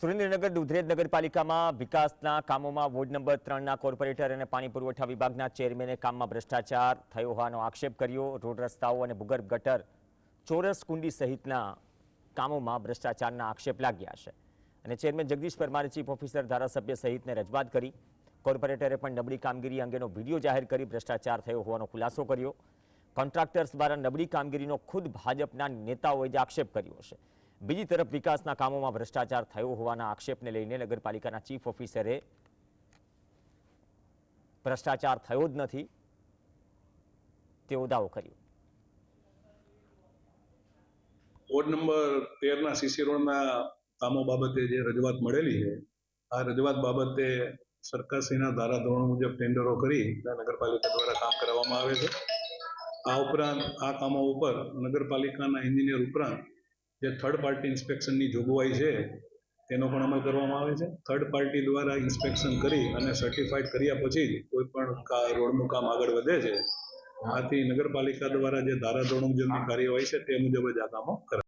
સુરેન્દ્રનગર દુધરેજ નગરપાલિકામાં વિકાસના કામોમાં વોર્ડ નંબર ત્રણના કોર્પોરેટર અને પાણી પુરવઠા વિભાગના ચેરમેને કામમાં ભ્રષ્ટાચાર થયો હોવાનો આક્ષેપ કર્યો. રોડ રસ્તાઓ અને ભૂગર્ભ ગટર ચોરસ કુંડી સહિતના કામોમાં ભ્રષ્ટાચારના આક્ષેપ લાગ્યા છે. અને ચેરમેન જગદીશ પરમારે ચીફ ઓફિસર ધારાસભ્ય સહિતને રજૂઆત કરી. કોર્પોરેટરે પણ નબળી કામગીરી અંગેનો વીડિયો જાહેર કરી ભ્રષ્ટાચાર થયો હોવાનો ખુલાસો કર્યો. કોન્ટ્રાક્ટર્સ દ્વારા નબળી કામગીરીનો ખુદ ભાજપના નેતાઓએ જ આક્ષેપ કર્યો છે. બીજી તરફ વિકાસના કામોમાં ભ્રષ્ટાચાર થયો હોવાના આક્ષેપને લઈને નગરપાલિકાના ચીફ ઓફિસરે ભ્રષ્ટાચાર થયો જ નથી, તેવો દાવો કર્યો. વોર્ડ નંબર તેરના સીસી રોડના કામો બાબતે જે રજૂઆત મળેલી છે, આ રજૂઆત બાબતે સરકારશ્રીના ધારાધોરણ મુજબ ટેન્ડરો કરી નગરપાલિકા દ્વારા કામ કરવામાં આવે છે. આ ઉપરાંત આ કામો ઉપર નગરપાલિકાના એન્જિનિયર ઉપરાંત જે થર્ડ પાર્ટી ઇન્સ્પેક્શનની જોગવાઈ છે, તેનો પણ અમલ કરવામાં આવે છે. થર્ડ પાર્ટી દ્વારા ઇન્સ્પેક્શન કરી અને સર્ટિફાઈડ કર્યા પછી કોઈ પણ રોડનું કામ આગળ વધે છે આથી નગરપાલિકા દ્વારા જે ધારાધોરણ મુજબની કાર્યવાહી છે, તે મુજબ જ આ કામો કરે